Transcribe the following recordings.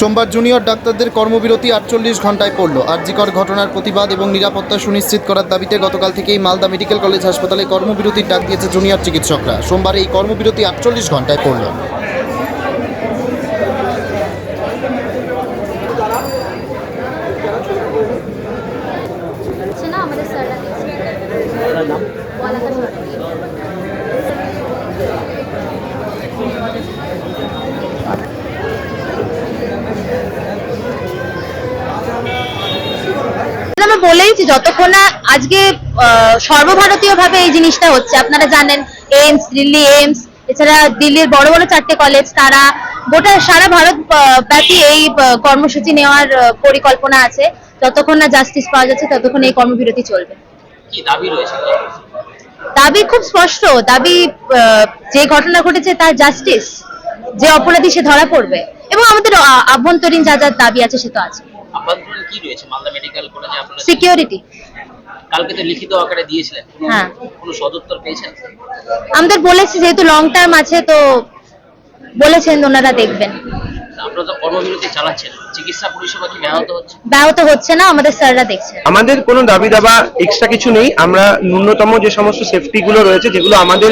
সোমবার জুনিয়র ডাক্তারদের কর্মবিরতি আটচল্লিশ ঘন্টায় পড়ল। আরজিকর ঘটনার প্রতিবাদ এবং নিরাপত্তা সুনিশ্চিত করার দাবিতে গতকাল থেকেই মালদা মেডিকেল কলেজ হাসপাতালে কর্মবিরতির ডাক দিয়েছে জুনিয়র চিকিৎসকরা। সোমবার এই কর্মবিরতি আটচল্লিশ ঘন্টায় পড়ল। আমাদের স্যাররা বলেইছি যতক্ষণ না আজকে আহ, সর্বভারতীয়ভাবে এই জিনিসটা হচ্ছে আপনারা জানেন এইমস দিল্লি এইমস এছাড়া দিল্লির বড় বড় চারটে কলেজ তারা গোটা সারা ভারত ব্যাপী এই কর্মসূচি নেওয়ার পরিকল্পনা আছে। যতক্ষণ না জাস্টিস পাওয়া যাচ্ছে ততক্ষণ এই কর্মবিরতি চলবে। দাবি দাবি খুব স্পষ্ট। দাবি আহ, যে ঘটনা ঘটেছে তার জাস্টিস যে অপরাধী সে ধরা পড়বে। এবং আমাদের আভ্যন্তরীণ যা যা দাবি আছে সে তো আছে। আপাতত কি রয়েছে? মালদা মেডিকেল কলেজে আপনারা সিকিউরিটি কালকে তো লিখিত আকারে দিয়েছিলেন। হ্যাঁ। কোনো সদুত্তর পেয়েছেন? আমাদের বলেছি যেহেতু লং টার্ম আছে তো বলেছেন ওনারা দেখবেন। ব্যাহত হচ্ছে? না আমাদের স্যাররা দেখছেন। আমাদের কোনো দাবি দাবা এক্সট্রা কিছু নেই। আমরা ন্যূনতম যে সমস্ত সেফটি গুলো রয়েছে যেগুলো আমাদের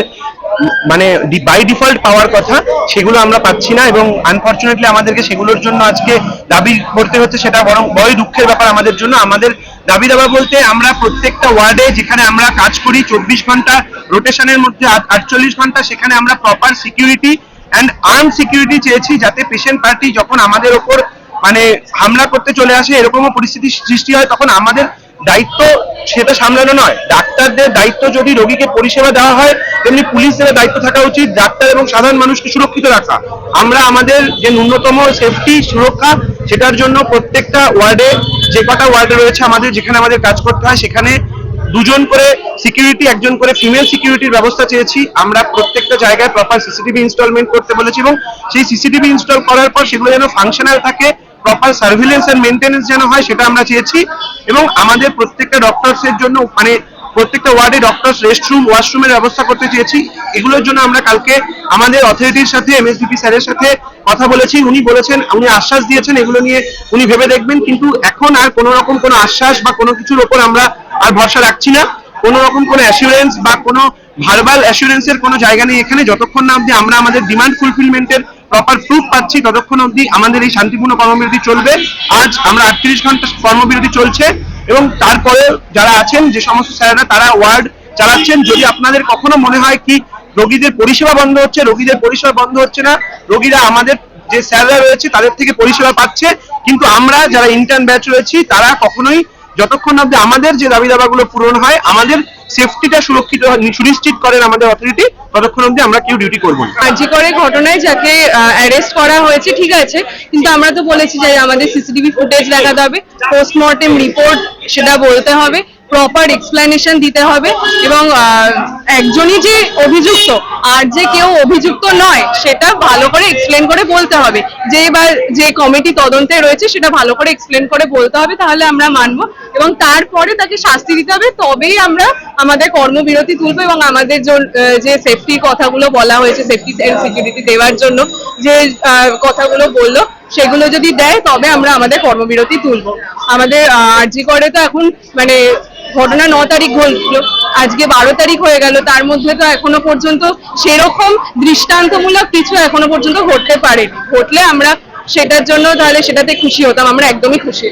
মানে বাই ডিফল্ট পাওয়ার কথা, সেগুলো আমরা পাচ্ছি না এবং আনফরচুনেটলি আমাদেরকে সেগুলোর জন্য আজকে দাবি করতে হচ্ছে, সেটা বরং বড়ই দুঃখের ব্যাপার আমাদের জন্য। আমাদের দাবি দাবা বলতে আমরা প্রত্যেকটা ওয়ার্ডে যেখানে আমরা কাজ করি, চব্বিশ ঘণ্টা রোটেশনের মধ্যে আটচল্লিশ ঘণ্টা, সেখানে আমরা proper security and arm security চেয়েছি যাতে পেশেন্ট পার্টি যখন আমাদের ওপর মানে হামলা করতে চলে আসে, এরকমও পরিস্থিতি সৃষ্টি হয়, তখন আমাদের দায়িত্ব সেটা সামলানো নয়। ডাক্তারদের দায়িত্ব যদি রোগীকে পরিষেবা দেওয়া হয় তেমনি পুলিশের দায়িত্ব থাকা উচিত, ডাক্তার এবং সাধারণ মানুষকে সুরক্ষিত রাখা। আমরা আমাদের যে ন্যূনতম সেফটি সুরক্ষা, সেটার জন্য প্রত্যেকটা ওয়ার্ডে, যে কটা ওয়ার্ডে রয়েছে আমাদের, যেখানে আমাদের কাজ করতে হয়, সেখানে দুজন করে সিকিউরিটি একজন করে ফিমেল সিকিউরিটির ব্যবস্থা চেয়েছি। আমরা প্রত্যেকটা জায়গায় প্রপার সিসিটিভি ইনস্টলমেন্ট করতে বলেছি এবং সেই সিসিটিভি ইনস্টল করার পর সেগুলো যেন ফাংশনাল থাকে প্রপার সার্ভিলেন্স এন্ড মেনটেনেন্স যেন হয়, সেটা আমরা চেয়েছি এবং আমাদের প্রত্যেকটা ডক্টরসের জন্য মানে প্রত্যেকটা ওয়ার্ডে ডক্টরস রেস্টরুম ওয়াশরুমের ব্যবস্থা করতে চেয়েছি। এগুলোর জন্য আমরা কালকে আমাদের অথরিটির সাথে এমএসডিপি স্যারের সাথে কথা বলেছি। উনি বলেছেন, উনি আশ্বাস দিয়েছেন এগুলো নিয়ে। উনি ভেবে দেখবেন, কিন্তু এখন আর কোনো রকম কোনো আশ্বাস বা কোনো কিছুর ওপর আমরা আর ভরসা রাখছি না। কোনো রকম কোনো অ্যাসুরেন্স বা কোনো ভার্বাল অ্যাসুরেন্সের কোনো জায়গা নেই এখানে। যতক্ষণ না অবধি আমরা আমাদের ডিমান্ড ফুলফিলমেন্টের প্রপার প্রুফ পাচ্ছি, ততক্ষণ অবধি আমাদের এই শান্তিপূর্ণ কর্মবিরতি চলবে। আজ আমরা আটত্রিশ ঘণ্টা কর্মবিরতি চলছে। এবং তারপরে যারা আছেন, যে সমস্ত স্যারেরা, তারা ওয়ার্ড চালাচ্ছেন। যদি আপনাদের কখনো মনে হয় কি রোগীদের পরিষেবা বন্ধ হচ্ছে, রোগীদের পরিষেবা বন্ধ হচ্ছে না, রোগীরা আমাদের যে স্যাররা রয়েছে, তাদের থেকে পরিষেবা পাচ্ছে। কিন্তু আমরা যারা ইন্টার্ন ব্যাচ রয়েছি, তারা কখনোই যতক্ষণ অব্দি আমাদের যে দাবি দাবাগুলো পূরণ হয়, আমাদের সেফটিটা সুরক্ষিত সুনিশ্চিত করেন আমাদের অথরিটি ততক্ষণ অব্দি আমরা কেউ ডিউটি করব না। আরজি করে ঘটনায় যাকে অ্যারেস্ট করা হয়েছে, ঠিক আছে, কিন্তু আমরা তো বলেছি যে আমাদের সিসিটিভি ফুটেজ দেখাতে হবে পোস্টমর্টেম রিপোর্ট সেটা বলতে হবে। প্রপার এক্সপ্লেনেশন দিতে হবে এবং একজনই যে অভিযুক্ত আর যে কেউ অভিযুক্ত নয়, সেটা ভালো করে এক্সপ্লেন করে বলতে হবে। যে এবার যে কমিটি তদন্তে রয়েছে, সেটা ভালো করে এক্সপ্লেন করে বলতে হবে, তাহলে আমরা মানবো এবং তারপরে তাকে শাস্তি দিতে হবে, তবেই আমরা আমাদের কর্মবিরতি তুলবো এবং আমাদের যে সেফটি কথাগুলো বলা হয়েছে সেফটি সিকিউরিটি দেওয়ার জন্য যে কথাগুলো বলল, সেগুলো যদি দেয়, তবে আমরা আমাদের কর্মবিরতি তুলবো। আমাদের আরজি করে তো এখন মানে ঘটনা ন তারিখ ঘটলো আজকে বারো তারিখ হয়ে গেল, তার মধ্যে তো এখনও পর্যন্ত সেরকম দৃষ্টান্তমূলক কিছু এখনও পর্যন্ত ঘটতে পারে ঘটলে আমরা সেটার জন্য তাহলে সেটাতে খুশি হতাম, আমরা একদমই খুশি।